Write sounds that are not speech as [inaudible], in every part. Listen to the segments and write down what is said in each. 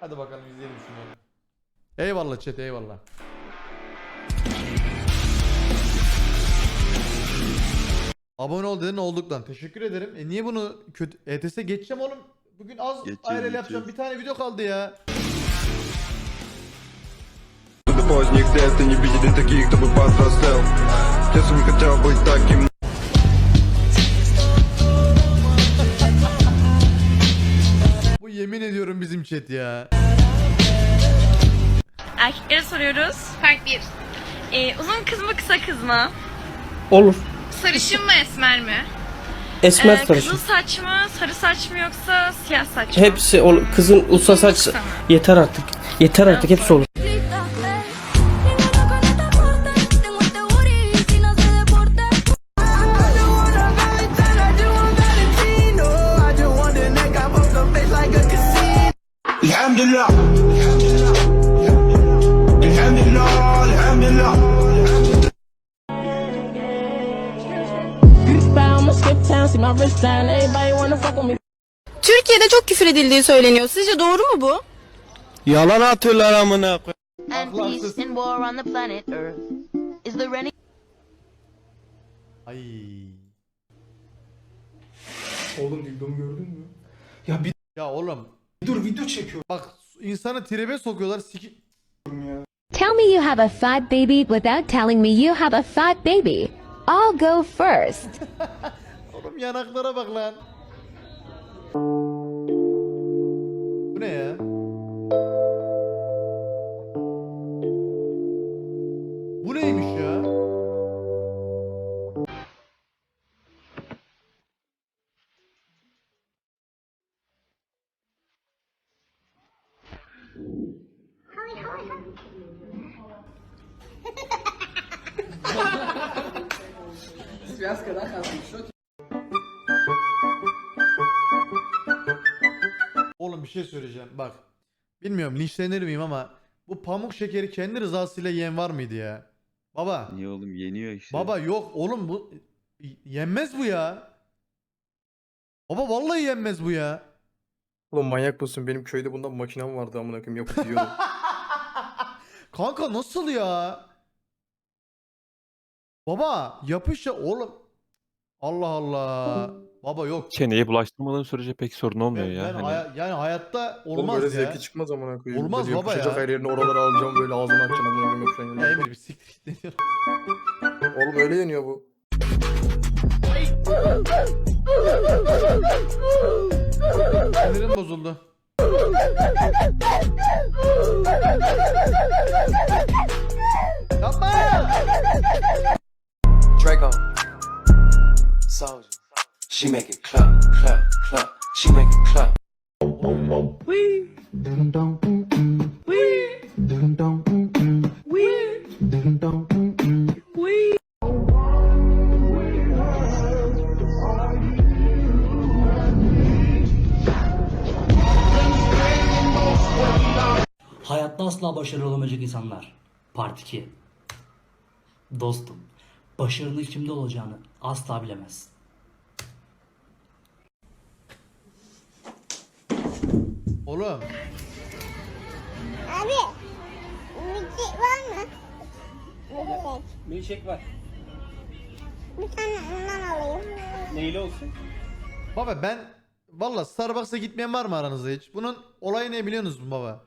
Hadi bakalım izleyelim şunu. Eyvallah chat eyvallah. Abone ol dedin olduk lan. Teşekkür ederim. E niye bunu kötü ETS geçeceğim oğlum. Bugün az Geçeceğiz, IRL yapacağım. geçeceğiz. Bir tane video kaldı ya. Поздних лет ты не видели таких, кто бы повзрослел Если не хотел быть таким Bu yemin ediyorum bizim chat ya. Erkeklere soruyoruz. Fark 1. Ee, uzun kız mı kısa kız mı? Olur. Sarışın mı esmer mi? Esmer Ee, sarışın. kızıl saç mı, sarı saç mı yoksa siyah saç mı? Hepsi ol kızın usta saç Kısa mı? yeter artık. Yeter artık hepsi olur. Türkiye'de çok küfür edildiği söyleniyor. Sizce doğru mu bu? Yalan atıyorlar amına koy. And peace and war on the planet Earth. Is there any Ay. Oğlum dildomu gördün mü? Ya oğlum Dur video çekiyor. bak insanı tribe sokuyorlar. Siki... Tell me you have a fat baby without telling me you have a fat baby. I'll go first. [laughs] Oğlum yanaklara bak lan. Bu ne ya? Bu neymiş ya? Oğlum bir şey söyleyeceğim bak. Bilmiyorum linçlenir miyim ama bu pamuk şekeri kendi rızasıyla yiyen var mıydı ya? Baba. Niye oğlum yeniyor işte. Baba yok oğlum bu yenmez bu ya. Baba vallahi yenmez bu ya. Oğlum manyak mısın? Benim köyde bundan makinem vardı amına koyayım yapıp yiyordum. [laughs] Kanka nasıl ya? Baba yapış ya oğlum. Allah Allah. Baba yok. Çeneye bulaştırmadığın sürece pek sorun olmuyor Ben, ya. ben Hani haya- yani hayatta Oğlum olmaz böyle ya. zevki çıkmaz amına koyayım. Olmaz böyle baba yapışacak ya. her yerini oralara alacağım böyle ağzını açacağım amına koyayım Ya yerine. Emir bir siktir git. Oğlum öyle yeniyor bu. Sinirim bozuldu. Hayatta asla başarılı olamayacak insanlar. Part 2. Dostum, başarının kimde olacağını asla bilemezsin. Oğlum. Abi. Müzik var mı? Milkshake var. Bir tane ondan alayım. Neyli olsun? Baba ben valla Starbucks'a gitmeyen var mı aranızda hiç? Bunun olayı ne biliyorsunuz mu baba?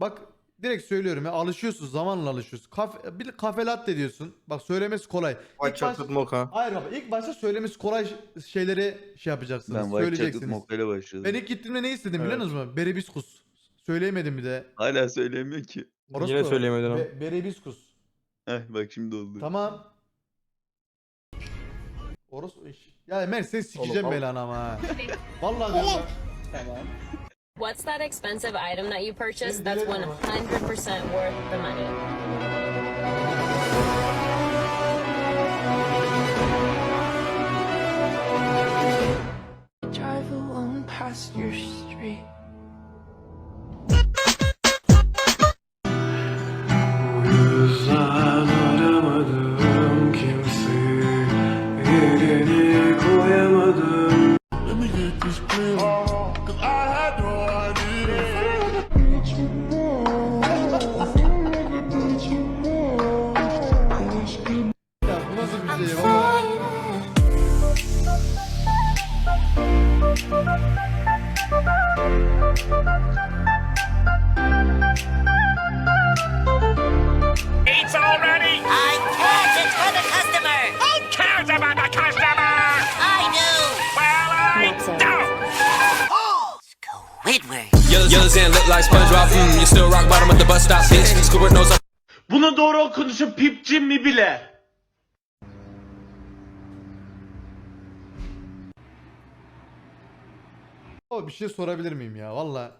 Bak direkt söylüyorum ya alışıyorsun zamanla alışıyorsun. Kafe, bir kafe latte diyorsun. Bak söylemesi kolay. White İlk baş- chocolate mocha. Hayır baba ilk başta söylemesi kolay şeyleri şey yapacaksınız. Ben white chocolate söyleyeceksiniz. mocha ile başladım. Ben ilk gittiğimde ne istedim Evet. biliyor musunuz? Berebiskus. Söyleyemedim bir de. Hala söylemiyor ki. Yine söyleyemedin ama. Be- berebiskus. Heh bak şimdi oldu. Tamam. Orası iş. Ya Mer sen sikeceğim belanı ama ha. [laughs] Vallahi diyorum bak. What's that expensive item that you purchased that's 100% worth the money? yerine koyamadım Thank you. Yellows and look like SpongeBob. Mm, you still rock bottom of the bus stop, bitch. Scuba nose up. Bunu doğru okunuşu pipçim mi bile? Baba bir şey sorabilir miyim ya valla.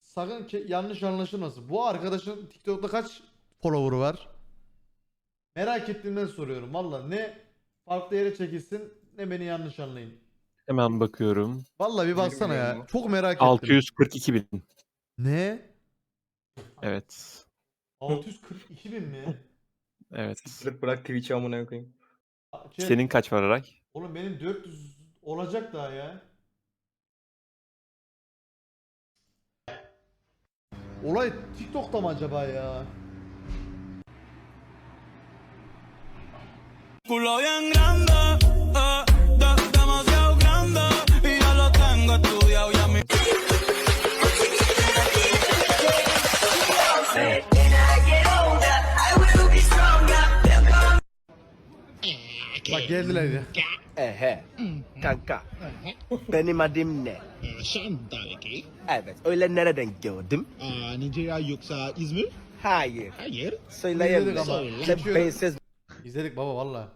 Sakın ki yanlış anlaşılmasın. Bu arkadaşın TikTok'ta kaç follower'ı var? Merak ettiğimden soruyorum valla. Ne farklı yere çekilsin ne beni yanlış anlayın. Hemen bakıyorum. Valla bir baksana ya. Çok merak ettim. 642 bin. Ne? Evet. 642 bin mi? Evet. Bırak, bırak Twitch'i amına koyayım. Şey, Senin kaç var Aray? Oğlum benim 400 olacak daha ya. Olay TikTok'ta mı acaba ya? Bak geldiler ya. Ehe. Kanka. Benim adım ne? Evet. Öyle nereden gördüm? Nigeria yoksa İzmir? Hayır. Hayır. Söyleyeyim İzledik ama. bensiz İzledik baba valla.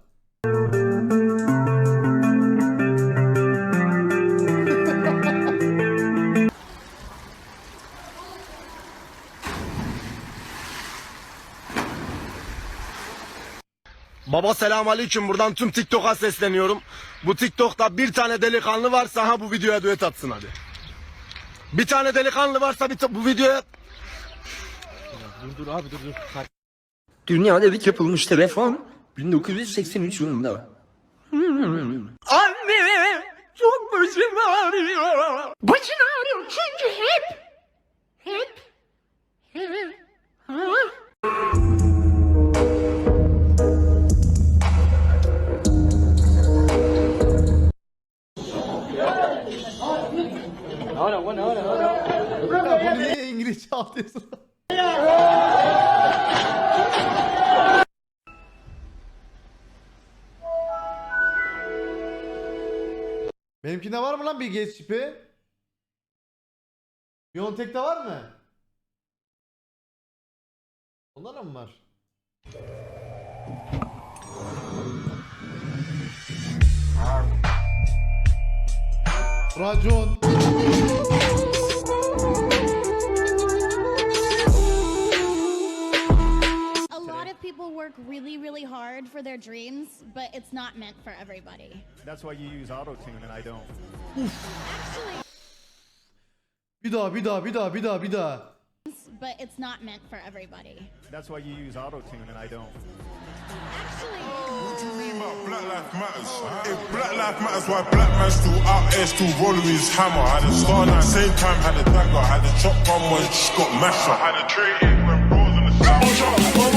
Baba selam aleyküm buradan tüm TikTok'a sesleniyorum. Bu TikTok'ta bir tane delikanlı varsa ha bu videoya düet atsın hadi. Bir tane delikanlı varsa bir bu videoya Dünyada ilk yapılmış telefon 1983 yılında. Anne çok başım ağrıyor. Başın ağrıyor çünkü hep hep hep Ya bunu niye İngilizce atıyorsun? Benimkinde var mı lan bir geç çipi? Biontech'te var mı? Ondan da mı var? Racon. Work really, really hard for their dreams, but it's not meant for everybody. That's why you use auto tune and I don't. Actually, Bir daha bir daha bir daha bir daha bir daha. but it's not meant for everybody. That's why you use auto tune and I don't. Actually, Black Lives Matters. If Black Lives Matters, why black man still out there still rolling with his hammer? Had a star at same time, had a dagger, had a shotgun when just got mashed up. Had a trade when bros in the Ben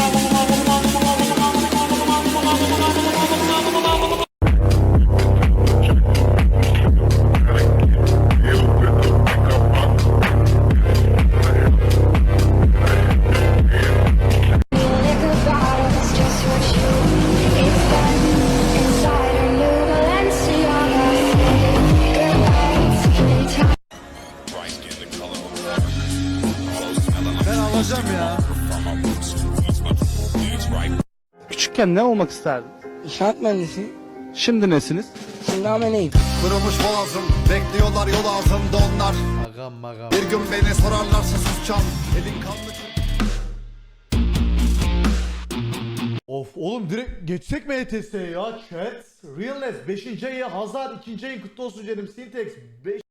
alacağım ya. Küçükken ne olmak isterdin? İnşaat mühendisi. Şimdi nesiniz? Şimdi ameleyim. Kırılmış boğazım, bekliyorlar yol ağzımda onlar. Agam magam. Bir gün beni sorarlarsa susacağım. Elin kanlı Of oğlum direkt geçsek mi ETS'ye ya chat? Realness 5. ayı Hazar 2. ayın kutlu olsun canım Sintex 5